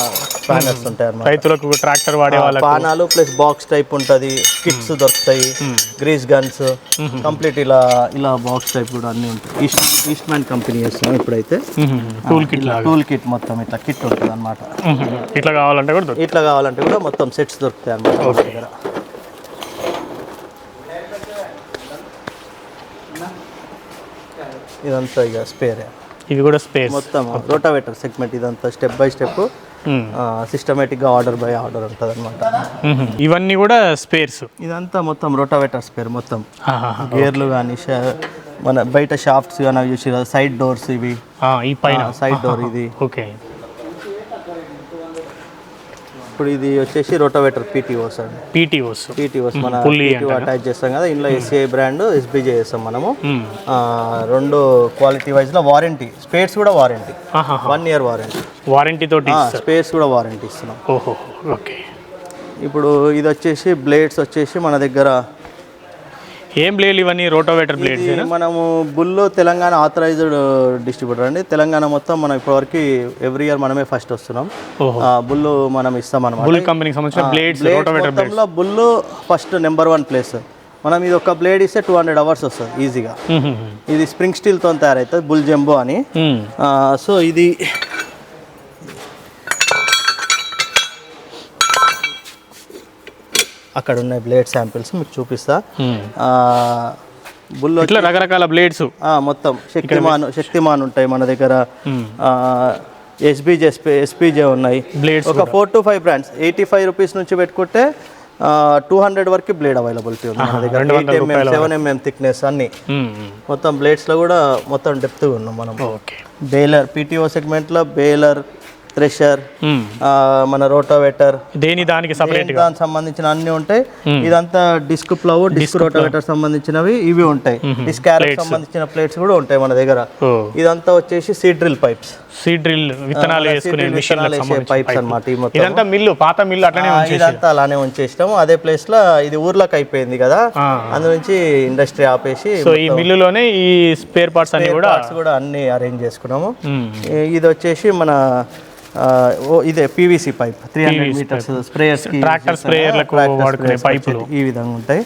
స్పానర్స్ ఉంటాయి అన్నమాట. రైతులకు ట్రాక్టర్ వాడే వాళ్ళకి పానాలు ప్లస్ బాక్స్ టైప్ ఉంటుంది. కిట్స్ దొరుకుతాయి. గ్రీస్ గన్స్ కంప్లీట్ ఇలా ఇలా బాక్స్ టైప్ కూడా అన్ని ఉంటాయి. ఈస్ట్ ఈస్ట్ మ్యాన్ కంపెనీ చేస్తున్నాం ఇప్పుడైతే. టూల్ కిట్ టూల్ కిట్ మొత్తం ఇట్లా కిట్ ఉంటుంది అనమాట మ్మ్. ఇట్లా కావాలంటే కూడా ఇట్లా కావాలంటే కూడా మొత్తం సెట్స్ దొరుకుతాయి అన్నమాట మన దగ్గర. ఇదంతా ఇక స్పేర్ ఇవి కూడా స్పేస్ మొత్తం రోటావేటర్ సెగ్మెంట్ ఇదంతా స్టెప్ బై స్టెప్ సిస్టమేటిక్గా ఆర్డర్ బై ఆర్డర్ ఉంటుంది అనమాట ఇవన్నీ కూడా స్పేర్స్? ఇదంతా మొత్తం రోటావేటర్ స్పేర్ మొత్తం. గేర్లు కానీ మన బయట షాఫ్ట్స్ కానీ అవి చూసి సైడ్ డోర్స్ ఇవి. ఈ పైన. సైడ్ డోర్ ఇది. ఓకే. ఇప్పుడు ఇది వచ్చేసి రోటోవేటర్ పీటీఓస్ అండి పీటీఓస్ పీటీఓస్ మన అటాచ్ చేస్తాం కదా ఇందులో ఎస్సీఐ బ్రాండ్ ఎస్బీజే చేస్తాం మనము. రెండు క్వాలిటీ వైజ్లో వారంటీ స్పేర్స్ కూడా warranty one year warranty warranty తోటి స్పేర్స్ కూడా వారంటీ ఇస్తున్నాం. ఓహో ఓకే. ఇప్పుడు ఇది వచ్చేసి బ్లేడ్స్ వచ్చేసి మన దగ్గర ఏం బ్లేడ్ ఇవన్నీ? రోటోవేటర్ బ్లేడ్స్ ఇది మనము బుల్లో తెలంగాణ ఆథరైజ్డ్ డిస్ట్రిబ్యూటర్ అండి. తెలంగాణ మొత్తం మనం ఇప్పటివరకు ఎవ్రీ ఇయర్ మనమే ఫస్ట్ వస్తున్నాం. బుల్లు మనం ఇస్తాం అనమాట బుల్ కంపెనీకి సంబంధించిన blades rotavator blades bull first number one place మనం ఇది ఒక బ్లేడ్ ఇస్తే టూ హండ్రెడ్ అవర్స్ వస్తుంది ఈజీగా ఇది స్ప్రింగ్ స్టీల్తో తయారవుతుంది బుల్ జంబో అని. సో ఇది అక్కడ ఉన్నాయి బ్లేడ్ శాంపిల్స్ మీకు చూపిస్తా. ఆ, బుల్ ఇట్లా రకరకాల బ్లేడ్స్. మొత్తం శక్తిమాన్ శక్తిమాన్ ఉంటాయి మన దగ్గర. ఎస్బీజే ఎస్పీజే ఉన్నాయి. బ్లేడ్స్ ఒక four to five brands eighty five rupees నుంచి పెట్టుకుంటే టూ హండ్రెడ్ వరకు బ్లేడ్ అవైలబిలిటీ ఉంది మన దగ్గర. Eight MM seven MM thickness అన్ని. మొత్తం బ్లేడ్స్లో కూడా మొత్తం డెప్త్ ఉన్నాం మనం. బేలర్ పీటీఓ సెగ్మెంట్లో బేలర్ థ్రెషర్ మన రోటోవేటర్ దేని దానికి సపరేట్ దానికి సంబంధించిన అన్ని ఉంటాయి. ఇదంతా డిస్క్ ప్లవ్ డిస్క్ రోటోవేటర్ సంబంధించినవి ఇవి ఉంటాయి. డిస్క్ క్యారెట్ సంబంధించిన ప్లేట్స్ కూడా ఉంటాయి మన దగ్గర. ఇదంతా వచ్చేసి seed drill pipes seed drill విత్తనాలు వేసుకునే మిషన్ పైప్స్ అన్నమాట ఇదంతా మిల్లు పాత మిల్లు అట్లనే ఇదంతా అలానే ఉంచేసినాము. అదే ప్లేస్లో ఇది ఊర్లోకి అయిపోయింది కదా. అందు నుంచి ఇండస్ట్రీ ఆపేసి సో ఈ మిల్లులోనే ఈ స్పేర్ పార్ట్స్ అన్ని కూడా కూడా అన్ని అరేంజ్ చేసుకున్నాము. ఇది వచ్చేసి మన ఇదే PVC pipe three hundred metres sprayers tractor స్ప్రేయర్లకు వాడుకునే పైపులు. ఈ విధంగా ఉంటాయి.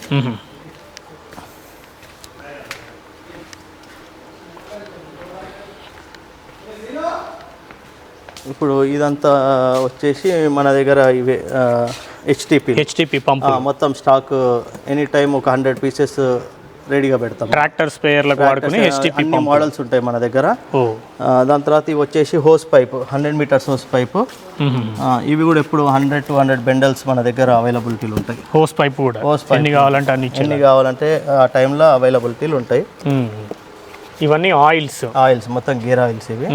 ఇప్పుడు ఇదంతా వచ్చేసి మన దగ్గర ఇవే హెచ్టిపి హెచ్టిపి పంపు మొత్తం స్టాక్ ఎనీ టైం ఒక హండ్రెడ్ పీసెస్ రెడీగా పెడతాం. ట్రాక్టర్ స్ప్రేయర్లకు వాడుకునే అన్ని మోడల్స్ ఉంటాయి మన దగ్గర. దాని తర్వాత ఇవి వచ్చేసి hose pipe hundred metres hose pipe. ఇవి కూడా ఇప్పుడు హండ్రెడ్ టు హండ్రెడ్ బెండల్స్ మన దగ్గర అవైలబిలిటీలు ఉంటాయి. హోస్ పైప్ కూడా. హోస్ పైప్ ఎన్ని కావాలంటే అన్ని కావాలంటే ఆ టైంలో అవైలబిలిటీలు ఉంటాయి. ఇవన్నీ ఆయిల్స్. ఆయిల్స్ మొత్తం గేర్ ఆయిల్స్ ఇవి.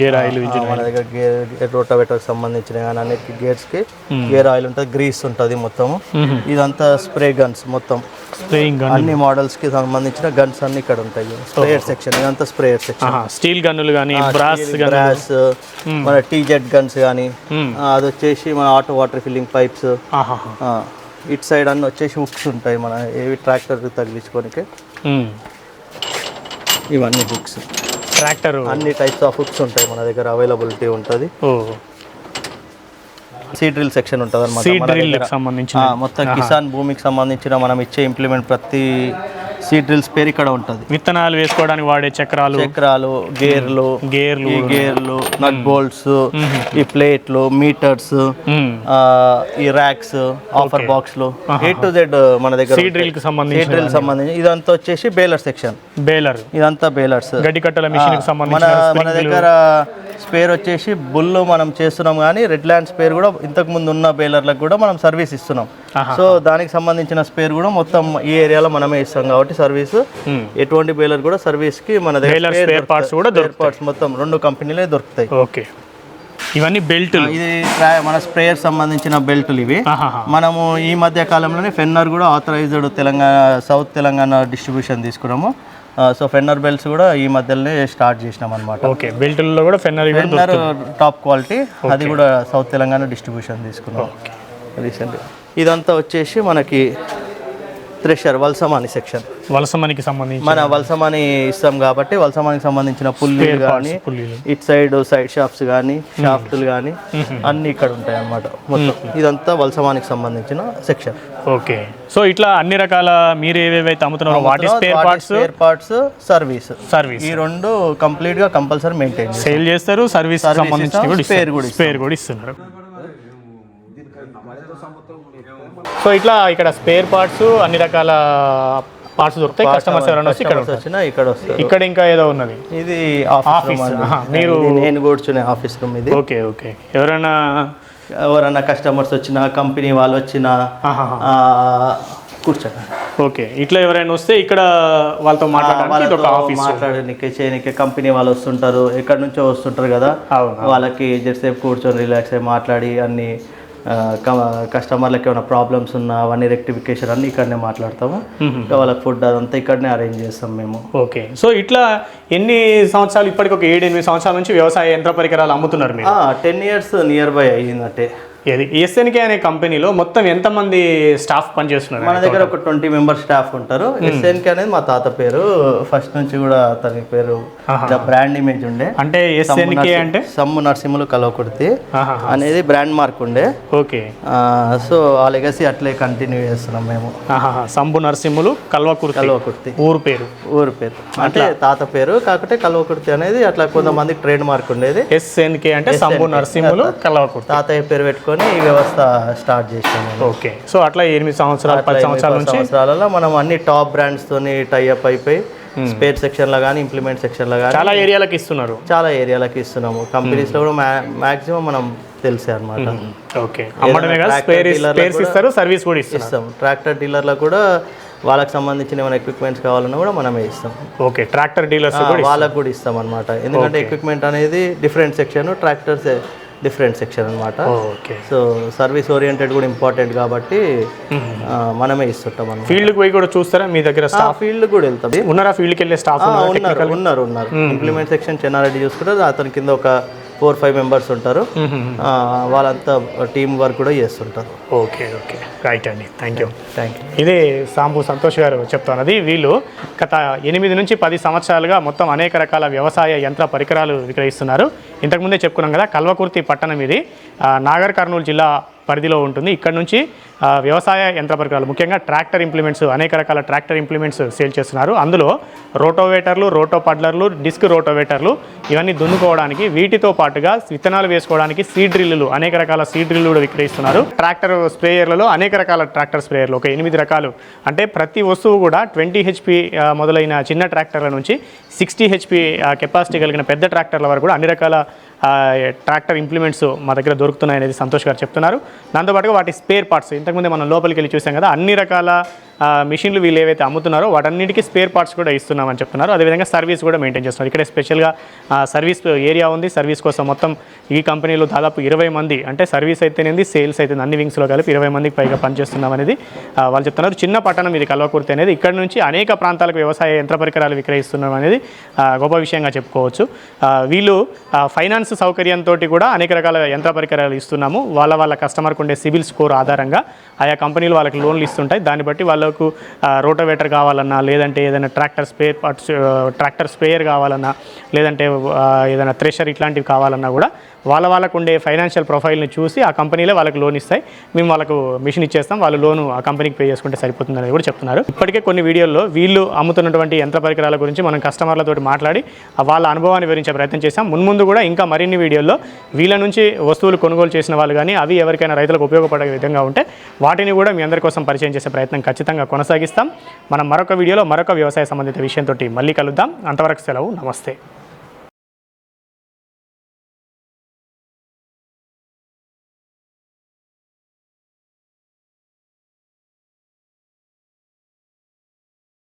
గేర్ ఆయిల్ మన దగ్గర గేర్ రోటావేటర్ సంబంధించిన కానీ అన్నిటికీ గేర్స్కి గేర్ ఆయిల్ ఉంటుంది గ్రీస్ ఉంటుంది మొత్తము ఇదంతా స్ప్రే గన్స్ మొత్తం. Spraying gun. అన్ని మోడల్స్కి సంబంధించిన గన్స్ అన్ని ఇక్కడ ఉంటాయి. స్ప్రేయర్ సెక్షన్ ఇదంతా స్ప్రేయర్ సెక్షన్. స్టీల్ గన్నులు కానీ బ్రాస్ గన్ బ్రాస్ మన టీజెట్ గన్స్ కానీ అది వచ్చేసి మన ఆటో వాటర్ ఫిల్లింగ్ పైప్స్. ఇటు సైడ్ అన్ని వచ్చేసి హుక్స్ ఉంటాయి మన ఏవి ట్రాక్టర్ తగిలించుకోనికి. ఇవన్నీ హుక్స్ ట్రాక్టర్ అన్ని టైప్స్ ఆఫ్ హుక్స్ ఉంటాయి మన దగ్గర అవైలబిలిటీ ఉంటుంది. ఓ. సీ డ్రిల్ సెక్షన్ ఉంటుంది అనమాట మొత్తం కిసాన్ భూమికి సంబంధించిన మనం ఇచ్చే ఇంప్లిమెంట్ ప్రతి సీ డ్రిల్స్ పేరు ఇక్కడ ఉంటుంది. విత్తనాలు వేసుకోవడానికి వాడే చక్రాలు చక్రాలు గేర్లు గేర్లు ఈ గేర్లు నట్ బోల్ట్స్ ఈ ప్లేట్లు మీటర్స్. ఈ ర్యాక్స్ ఆఫర్ బాక్స్లు ఏ టు జెడ్ మన దగ్గర సీడ్ డ్రిల్కి సంబంధించిన డ్రిల్ సంబంధించి ఇదంతా వచ్చేసి బేలర్ సెక్షన్ బేలర్ ఇదంతా బేలర్స్ గడ్డి కట్టల మిషన్కి మన సంబంధించిన మన దగ్గర స్పేర్ వచ్చేసి బుల్ మనం చేస్తున్నాం కానీ రెడ్ ల్యాండ్ స్పేర్ కూడా ఇంతకు ముందు ఉన్న బేలర్లకు కూడా మనం సర్వీస్ ఇస్తున్నాం. సో దానికి సంబంధించిన స్పేర్ కూడా మొత్తం ఈ ఏరియాలో మనమే ఇస్తాం కాబట్టి సర్వీస్ ఎటువంటి బేలర్ కూడా సర్వీస్కి మన spare parts కూడా పార్ట్స్ మొత్తం రెండు కంపెనీలే దొరుకుతాయి. ఓకే ఇవన్నీ బెల్ట్లు ఇది మన స్ప్రేయర్ సంబంధించిన బెల్టులు ఇవి. మనము ఈ మధ్య కాలంలోనే ఫెన్నర్ కూడా authorised Telangana south Telangana distribution తీసుకున్నాము. సో ఫెన్నర్ బెల్ట్స్ కూడా ఈ మధ్యలోనే స్టార్ట్ చేసినాం అనమాట ఓకే బెల్ట్లో కూడా ఫెన్నర్ ఫెన్నర్ టాప్ క్వాలిటీ అది కూడా సౌత్ తెలంగాణ డిస్ట్రిబ్యూషన్ తీసుకున్నాం రీసెంట్ ఇదంతా వచ్చేసి మనకి థ్రెషర్ వల్సమాని సెక్షన్ వలసమనికి సంబంధించి మన వలసమాని ఇస్తాం కాబట్టి వలసమానికి సంబంధించిన పుల్లీలు కానీ ఇటు సైడ్ సైడ్ షాప్స్ కానీ షాఫ్ట్లు కానీ అన్ని ఇక్కడ ఉంటాయి అన్నమాట మొత్తం ఇదంతా వలసమానికి సంబంధించిన సెక్షన్ ఓకే సో ఇట్లా అన్ని రకాల మీరు ఏవేవైతే అమ్ముతున్నారో వాటి spare parts spare parts service service ఈ రెండు కంప్లీట్గా కంపల్సరీ మెయింటైన్ సేల్ చేస్తారు సర్వీస్ సంబంధించి కూడా స్పేర్ కూడా ఇస్తున్నారు. సో ఇట్లా ఇక్కడ స్పేర్ పార్ట్స్ అన్ని రకాల పార్ట్స్ దొరుకుతాయి. కస్టమర్స్ ఎవరైనా వస్తే ఇక్కడ. వచ్చినా? ఇక్కడ వస్తారు. ఇక్కడ ఇంకా ఏదో ఉన్నది. ఇది ఆఫీస్ మీరు- నేను కూర్చునే ఆఫీస్ రూమ్ ఇది. Okay okay. ఎవరైనా ఎవరన్నా కస్టమర్స్ వచ్చినా కంపెనీ వాళ్ళు వచ్చినా కూర్చోండి. ఓకే ఇట్లా ఎవరైనా వస్తే ఇక్కడ వాళ్ళతో ఆఫీస్ మాట్లాడడానికి చేయడానికి కంపెనీ వాళ్ళు వస్తుంటారు. ఎక్కడి నుంచో వస్తుంటారు కదా. వాళ్ళకి జరసేపు కూర్చొని రిలాక్స్ అయ్యి మాట్లాడి అన్ని కస్టమర్లకి ఏమైనా ప్రాబ్లమ్స్ ఉన్నా అవన్నీ రెక్టిఫికేషన్ అన్ని ఇక్కడనే మాట్లాడతాము. ఇంకా వాళ్ళకి ఫుడ్ అదంతా ఇక్కడనే అరేంజ్ చేస్తాం మేము. ఓకే. సో ఇట్లా ఎన్ని సంవత్సరాలు ఇప్పటికి ఒక ఏడు ఎనిమిది సంవత్సరాల నుంచి వ్యవసాయ యంత్ర పరికరాలు అమ్ముతున్నారు మీరు? టెన్ ఇయర్స్ నియర్ బై అయ్యిందంటే. ఏది? ఎస్ఎన్కే అనే కంపెనీలో మొత్తం ఎంతమంది స్టాఫ్ పనిచేస్తున్నారు? మన దగ్గర ఒక ట్వంటీ మెంబర్ స్టాఫ్ ఉంటారు. ఎస్ఎన్కే అనేది మా తాత పేరు. ఫస్ట్ నుంచి కూడా అతని పేరు బ్రాండ్ ఇమేజ్ ఉండే. అంటే ఎస్ఎన్కే అంటే? సమ్ము నరసింహులు కలవకుర్తి. అనేది బ్రాండ్ మార్క్ ఉండే. ఓకే. సో ఆ లెగసీ అట్లే కంటిన్యూ చేస్తున్నాం మేము. సంబు నరసింహులు కల్వకుర్తి. కల్వకుర్తి. ఊరు పేరు. ఊరు పేరు. అంటే తాత పేరు కాకపోతే కల్వకుర్తి అనేది అట్లా కొంతమంది ట్రేడ్ మార్క్ ఉండేది. ఎస్ఎన్కే అంటే సంబు నరసింహులు కల్వకుర్తి. తాతయ్య పేరు పెట్టుకొని ఈ వ్యవస్థ స్టార్ట్ చేసాము ఓకే. సో అట్లా ఎనిమిది సంవత్సరాలు పది సంవత్సరాల నుంచి సంవత్సరాలలో మనం అన్ని టాప్ బ్రాండ్స్ తోని టైఅప్ అయిపోయి స్పేర్ సెక్షన్లో కానీ ఇంప్లిమెంట్ సెక్షన్లో కానీ చాలా ఏరియాలకు ఇస్తున్నారు. చాలా ఏరియాలకు ఇస్తున్నాము. కంపెనీస్లో కూడా మాక్సిమం మనం తెలిసే అనమాట ఓకే. ఇస్తారు సర్వీస్ కూడా ఇస్తాం. ట్రాక్టర్ డీలర్లకు కూడా వాళ్ళకి సంబంధించిన ఏమైనా ఎక్విప్మెంట్స్ కావాలన్నా కూడా మనమే ఇస్తాం. ఓకే. ట్రాక్టర్ డీలర్స్ వాళ్ళకు కూడా ఇస్తాం అనమాట ఎందుకంటే ఎక్విప్మెంట్ అనేది different section tractors different section అనమాట ఓకే. సో సర్వీస్ ఓరియంటెడ్ కూడా ఇంపార్టెంట్ కాబట్టి మనమే ఇస్తుంటాం ఫీల్డ్కి పోయి కూడా చూస్తారా? మీ దగ్గర స్టాఫ్? ఫీల్డ్ కూడా వెళ్తాం. ఉన్నారా? ఫీల్డ్కి వెళ్ళే స్టాఫ్ ఉన్నారు? ఉన్నారు ఉన్నారు ఇంప్లిమెంట్ సెక్షన్ చెన్నారెడ్డి చూసుకుంటే అతని కింద ఒక ఫోర్ ఫైవ్ మెంబర్స్ ఉంటారు. వాళ్ళంతా టీం వర్క్ కూడా చేస్తుంటారు. Okay okay. రైట్ అండి. థ్యాంక్ యూ థ్యాంక్ యూ ఇదే సాంబు సంతోష్ గారు చెప్తున్నది. వీళ్ళు గత ఎనిమిది నుంచి పది సంవత్సరాలుగా మొత్తం అనేక రకాల వ్యవసాయ యంత్ర పరికరాలు విక్రయిస్తున్నారు. ఇంతకుముందే చెప్పుకున్నాం కదా కల్వకుర్తి పట్టణం ఇది. నాగర్ కర్నూలు జిల్లా పరిధిలో ఉంటుంది. ఇక్కడ నుంచి వ్యవసాయ యంత్ర పరికరాలు ముఖ్యంగా ట్రాక్టర్ ఇంప్లిమెంట్స్ అనేక రకాల ట్రాక్టర్ ఇంప్లిమెంట్స్ సేల్ చేస్తున్నారు. అందులో రోటోవేటర్లు రోటో పడ్లర్లు డిస్క్ రోటోవేటర్లు ఇవన్నీ దున్నుకోవడానికి వీటితో పాటుగా విత్తనాలు వేసుకోవడానికి సీడ్ డ్రిల్లు అనేక రకాల సీడ్ డ్రిల్లు కూడా విక్రయిస్తున్నారు. ట్రాక్టర్ స్ప్రేయర్లలో అనేక రకాల ట్రాక్టర్ స్ప్రేయర్లు ఒక ఎనిమిది రకాలు. అంటే ప్రతి వస్తువు కూడా ట్వంటీ హెచ్పి మొదలైన చిన్న ట్రాక్టర్ల నుంచి సిక్స్టీ హెచ్పి కెపాసిటీ కలిగిన పెద్ద ట్రాక్టర్ల వరకు కూడా అన్ని రకాల ట్రాక్టర్ ఇంప్లిమెంట్స్ మా దగ్గర దొరుకుతున్నాయి అనేది సంతోష్ గారు చెప్తున్నారు. దాంతోపాటుగా వాటి స్పేర్ పార్ట్స్ ఇంతకుముందే మనం లోపలికి వెళ్ళి చూసాం కదా అన్ని రకాల మిషన్లు వీళ్ళు ఏవైతే అమ్ముతున్నారో వాటన్నిటికీ స్పేర్ పార్ట్స్ కూడా ఇస్తున్నామని చెప్తున్నారు. అదేవిధంగా సర్వీస్ కూడా మెయింటైన్ చేస్తున్నారు. ఇక్కడ స్పెషల్గా సర్వీస్ ఏరియా ఉంది. సర్వీస్ కోసం మొత్తం ఈ కంపెనీలో దాదాపు ఇరవై మంది అంటే సర్వీస్ అయితేనేది సేల్స్ అయితే అన్ని వింగ్స్లో కలిపి ఇరవై మందికి పైగా పనిచేస్తున్నాం అనేది వాళ్ళు చెప్తున్నారు. చిన్న పట్టణం ఇది కల్వకుర్తి అనేది. ఇక్కడ నుంచి అనేక ప్రాంతాలకు వ్యవసాయ యంత్ర పరికరాలు విక్రయిస్తున్నాం అనేది గొప్ప విషయంగా చెప్పుకోవచ్చు. వీళ్ళు ఫైనాన్స్ సౌకర్యంతో కూడా అనేక రకాల యంత్ర పరికరాలు ఇస్తున్నాము. వాళ్ళ వాళ్ళ కస్టమర్కు ఉండే సిబిల్ స్కోర్ ఆధారంగా ఆయా కంపెనీలు వాళ్ళకి లోన్లు ఇస్తుంటాయి. దాన్ని బట్టి వాళ్ళు వాళ్ళకు రోటోవేటర్ కావాలన్నా లేదంటే ఏదైనా tractor spare parts tractor sprayer కావాలన్నా లేదంటే ఏదైనా థ్రెషర్ ఇట్లాంటివి కావాలన్నా కూడా వాళ్ళ వాళ్ళకు ఉండే ఫైనాన్షియల్ ప్రొఫైల్ని చూసి ఆ కంపెనీలే వాళ్ళకి లోన్ ఇస్తాయి. మేము వాళ్ళకు మిషన్ ఇచ్చేస్తాం. వాళ్ళు లోను ఆ కంపెనీకి పే చేసుకుంటే సరిపోతుంది అనేది కూడా చెప్తున్నారు. ఇప్పటికే కొన్ని వీడియోల్లో వీళ్ళు అమ్ముతున్నటువంటి యంత్ర పరికరాల గురించి మనం కస్టమర్లతో మాట్లాడి ఆ వాళ్ళ అనుభవాన్ని వివరించే ప్రయత్నం చేస్తాం మున్ముందు కూడా ఇంకా మరిన్ని వీడియోల్లో వీళ్ళ నుంచి వస్తువులు కొనుగోలు చేసిన వాళ్ళు కానీ అవి ఎవరికైనా రైతులకు ఉపయోగపడే విధంగా ఉంటే వాటిని కూడా మీ అందరి కోసం పరిచయం చేసే ప్రయత్నం ఖచ్చితంగా కొనసాగిస్తాం. మనం మరొక వీడియోలో మరొక వ్యవసాయ సంబంధిత విషయంతో మళ్ళీ కలుద్దాం. అంతవరకు సెలవు. నమస్తే.